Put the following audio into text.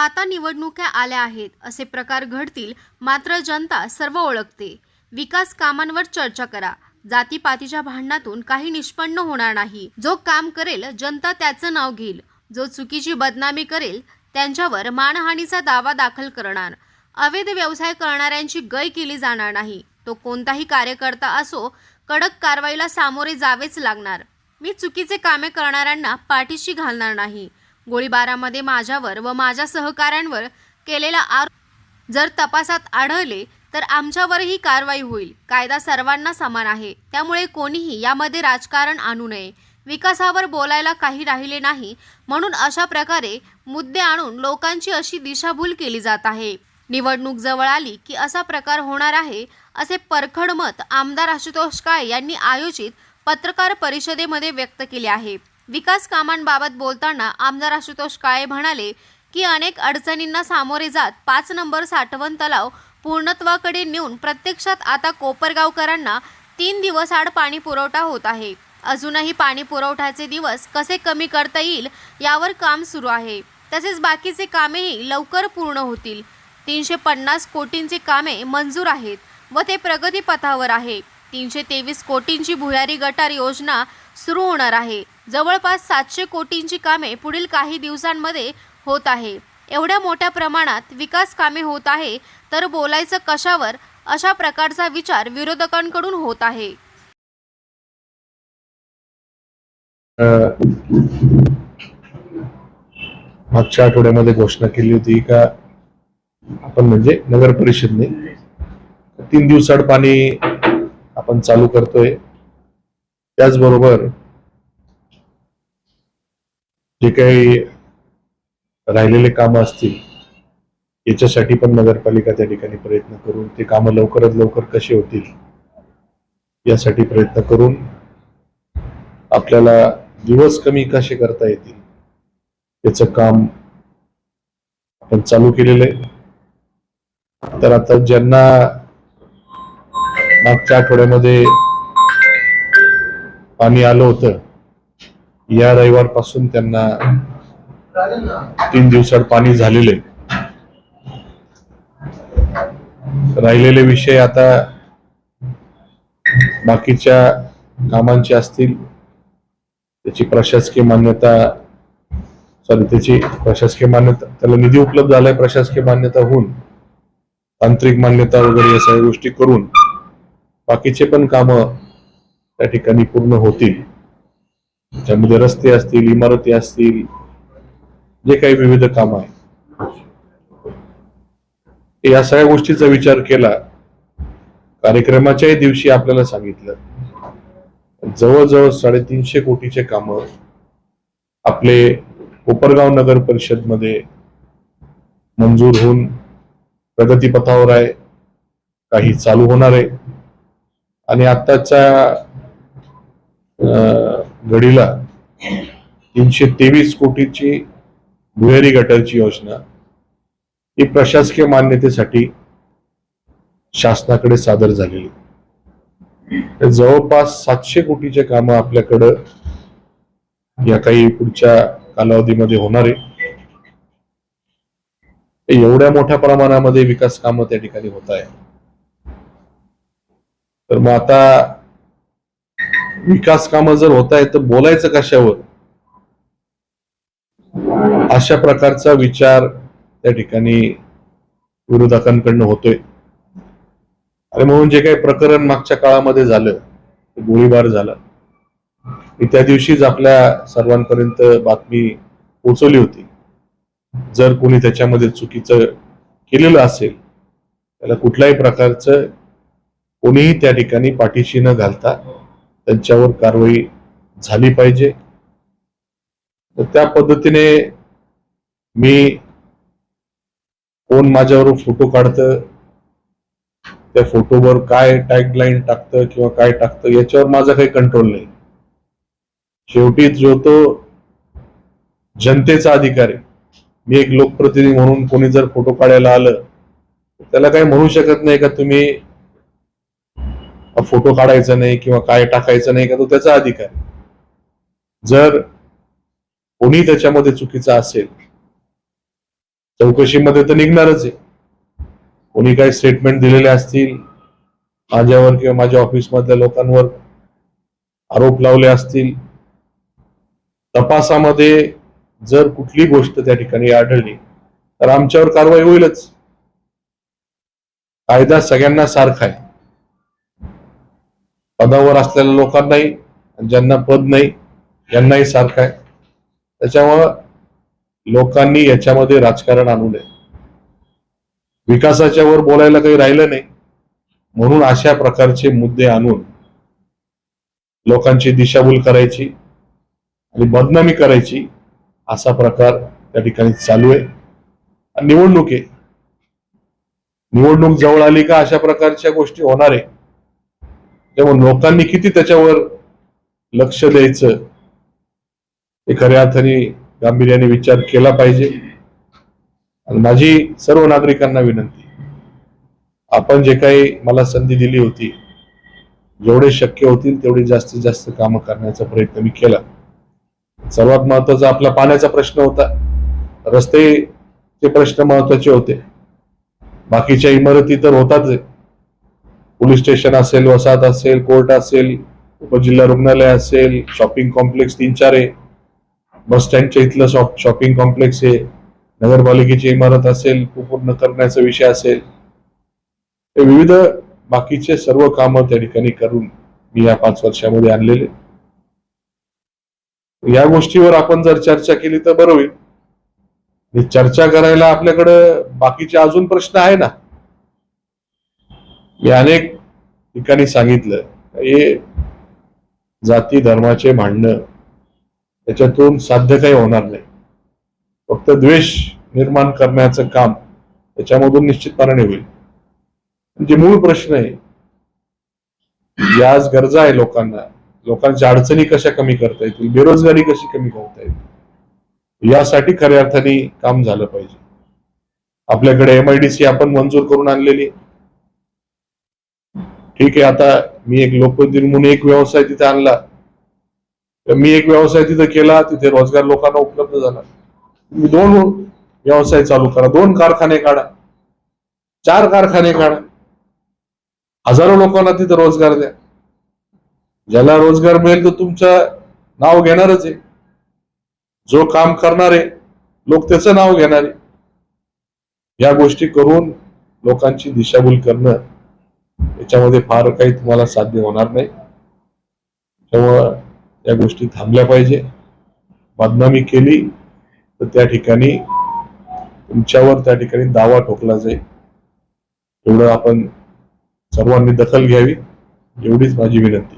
आता निवडणुका आल्या आहेत असे प्रकार घडतील मात्र जनता सर्व ओळखते. विकास कामांवर चर्चा करा. जातीपातीच्या भांडणातून काही निष्पन्न होणार नाही. जो काम करेल जनता त्याचं नाव घेईल. जो चुकीची बदनामी करेल त्यांच्यावर मानहानीचा दावा दाखल करणार. अवैध व्यवसाय करणाऱ्यांची गय केली जाणार नाही. तो कोणताही कार्यकर्ता असो कडक कारवाईला सामोरे जावेच लागणार. मी चुकीचे कामे करणाऱ्यांना पाठीशी घालणार नाही. गोळीबारामध्ये माझ्यावर व माझ्या सहकाऱ्यांवर केलेला आरोप. जर तपासात आढळले तर आमच्यावरही कारवाई होईल. कायदा सर्वांना समान आहे. त्यामुळे कोणीही यामध्ये राजकारण आणू नये. विकासावर बोलायला काही राहिले नाही. म्हणून अशा प्रकारे मुद्दे आणून लोकांची अशी दिशाभूल केली जात आहे. निवडणूक जवळ आली की असा प्रकार होणार आहे असे परखड मत आमदार आशुतोष काळे यांनी आयोजित पत्रकार परिषदेमध्ये व्यक्त केले आहे. विकास कामांबाबत बोलताना आमदार आशुतोष काळे म्हणाले की अनेक अडचणींना सामोरे जात पाच नंबर साठवण तलाव पूर्णत्वाकडे नेऊन प्रत्यक्षात आता कोपरगावकरांना तीन दिवस आड पाणी पुरवठा होत आहे. अजूनही पाणी पुरवठ्याचे दिवस कसे कमी करता येईल यावर काम सुरू आहे. तसेच बाकीचे कामेही लवकर पूर्ण होतील. तीनशे पन्नास कोटींची कामे मंजूर आहेत व ते प्रगतीपथावर आहे. तीनशे तेवीस कोटींची भुयारी गटार योजना सुरू होणार आहे. जवळपास सातशे कोटींची कामे पुढील काही दिवसांमध्ये होत आहे. एवढ्या मोठ्या प्रमाणात विकास कामे होत आहे तर बोलायचं कशावर? अशा प्रकारचा विचार विरोधकांकडून होत आहे. मागच्या आठवड्यामध्ये घोषणा केली होती का आपण म्हणजे नगर परिषदने तीन दिवसाड पाणी आपण चालू करतोय. त्याचबरोबर जे काही राहिलेले कामं असतील याच्यासाठी पण नगरपालिका त्या ठिकाणी प्रयत्न करून ते कामं लवकरात लवकर कसे होतील यासाठी प्रयत्न करून आपल्याला दिवस कमी कसे करता येतील याचं काम आपण चालू केलेलं आहे. तर आता ज्यांना मागच्या आठवड्यामध्ये पाणी आलं होतं या रविवारपासून त्यांना तीन दिवसात पाणी झालेले राहिलेले विषय आता बाकीच्या कामांचे असतील त्याची प्रशासकीय मान्यता सॉरी त्याची प्रशासकीय मान्यता त्याला निधी उपलब्ध झालाय प्रशासकीय मान्यता होऊन तांत्रिक मान्यता वगैरे या सगळ्या गोष्टी करून बाकीचे पण काम त्या ठिकाणी पूर्ण होतील. त्यामध्ये रस्ते असतील इमारती असतील जे काही विविध काम आहे. या सगळ्या गोष्टीचा विचार केला कार्यक्रमाच्याही दिवशी आपल्याला सांगितलं जवळजवळ साडेतीनशे कोटीचे काम आपले कोपरगाव नगर परिषदमध्ये मंजूर होऊन प्रगतीपथावर आहे काही चालू होणार आहे. आणि आताच्या अं, घडीला तीनशे तेवीस कोटीची भुयारी गटारची योजना ही प्रशासकीय मान्यतेसाठी शासनाकडे सादर झालेली. तर जवळपास सातशे कोटीचे कामं आपल्याकडं या काही पुढच्या कालावधीमध्ये होणार आहे. एवढ्या मोठ्या प्रमाणामध्ये विकास कामं त्या ठिकाणी होत आहे तर मग आता विकास कामं जर होत आहेत तर बोलायचं कशावर? अशा प्रकारचा विचार त्या ठिकाणी विरोधकांकडनं होतोय. आणि म्हणून जे काही प्रकरण मागच्या काळामध्ये झालं ते गोळीबार झाला. मी त्या दिवशीच आपल्या सर्वांपर्यंत बातमी पोचवली होती. जर कोणी त्याच्यामध्ये चुकीचं केलेलं असेल त्याला कुठल्याही प्रकारचं कोणीही त्या ठिकाणी पाठीशी न घालता त्यांच्यावर कारवाई झाली पाहिजे. तर त्या पद्धतीने मी कोण माझ्यावर फोटो काढतं त्या फोटोवर काय टॅगलाईन टाकतं किंवा काय टाकतं याच्यावर माझा काही कंट्रोल नाही. शेवटी जो तो जनतेचा अधिकार आहे. मी एक लोकप्रतिनिधी म्हणून कोणी जर फोटो काढायला आलं त्याला काही म्हणू शकत नाही का तुम्ही फोटो काढायचा नाही किंवा काय टाकायचं नाही का तो त्याचा अधिकार जर कोणी त्याच्यामध्ये चुकीचा असेल चौकशीमध्ये तर निघणारच आहे. कोणी काही स्टेटमेंट दिलेले असतील माझ्यावर किंवा माझ्या ऑफिसमधल्या लोकांवर आरोप लावले असतील तपासामध्ये जर कुठली गोष्ट त्या ठिकाणी आढळली तर आमच्यावर कारवाई होईलच. कायदा सगळ्यांना सारखा आहे. पदावर असलेल्या लोकांनाही ज्यांना पद नाही यांनाही सारखा आहे. त्याच्यामुळं लोकांनी याच्यामध्ये राजकारण आणू नये. विकासाच्या वर बोलायला काही राहिलं नाही. म्हणून अशा प्रकारचे मुद्दे आणून लोकांची दिशाभूल करायची आणि बदनामी करायची असा प्रकार त्या ठिकाणी चालू आहे. आणि निवडणूक आहे. निवडणूक जवळ आली का अशा प्रकारच्या गोष्टी होणार आहे. त्यामुळे लोकांनी किती त्याच्यावर लक्ष द्यायचं? हे खऱ्या अर्थाने गांभीर्याने विचार केला पाहिजे. आणि माझी सर्व नागरिकांना विनंती आपण जे काही मला संधी दिली होती जेवढे शक्य होतील तेवढे जास्तीत जास्त कामं करण्याचा प्रयत्न मी केला. सर्वात महत्त्वाचा आपला पाण्याचा प्रश्न होता. रस्ते ते प्रश्न महत्त्वाचे होते. बाकीच्या इमारती तर होताच पोलीस स्टेशन असेल वसाहत असेल कोर्ट असेल उपजिल्हा रुग्णालय असेल शॉपिंग कॉम्प्लेक्स तीन चार आहे. बस स्टँडच्या इथलं शॉप शॉपिंग कॉम्प्लेक्स आहे. नगरपालिकेची इमारत असेल पूर्ण करण्याचा विषय असेल. हे विविध बाकीचे सर्व कामं त्या ठिकाणी करून मी या पाच वर्षामध्ये आणलेले. या गोष्टीवर आपण जर चर्चा केली तर बरं होईल. चर्चा करायला आपल्याकडं बाकीचे अजून प्रश्न आहे ना? मी अनेक ठिकाणी सांगितलं हे जाती धर्माचे भांडणं त्याच्यातून साध्य काही होणार नाही. फक्त द्वेष निर्माण करण्याचं काम त्याच्यामधून निश्चितपणाने होईल. जे मूळ प्रश्न आहे याच गरजा आहे लोकांना. लोकांच्या अडचणी कशा कमी करता येतील? बेरोजगारी कशी कमी करता येईल? यासाठी खऱ्या अर्थाने काम झालं पाहिजे. आपल्याकडे एमआयडीसी आपण मंजूर करून आणलेली ठीक आहे आता मी एक लोकप्रतिनिधी म्हणून एक व्यवसाय तिथे आणला. तर मी एक व्यवसाय तिथे केला तिथे रोजगार लोकांना उपलब्ध झाला. तुम्ही दोन व्यवसाय चालू करा. दोन कारखाने काढा. चार कारखाने काढा. हजारो लोकांना तिथे रोजगार द्या. ज्याला रोजगार मिळेल तर तुमचं नाव घेणारच आहे. जो काम करणार आहे लोक त्याचं नाव घेणार या गोष्टी करून लोकांची दिशाभूल करणं याच्यामध्ये फार काही तुम्हाला साध्य होणार नाही. त्यामुळं या गोष्टी थांबल्या पाहिजे. बदनामी केली तर त्या ठिकाणी तुमच्यावर त्या ठिकाणी दावा ठोकला जाईल. एवढं आपण सर्वांनी दखल घ्यावी एवढीच माझी विनंती.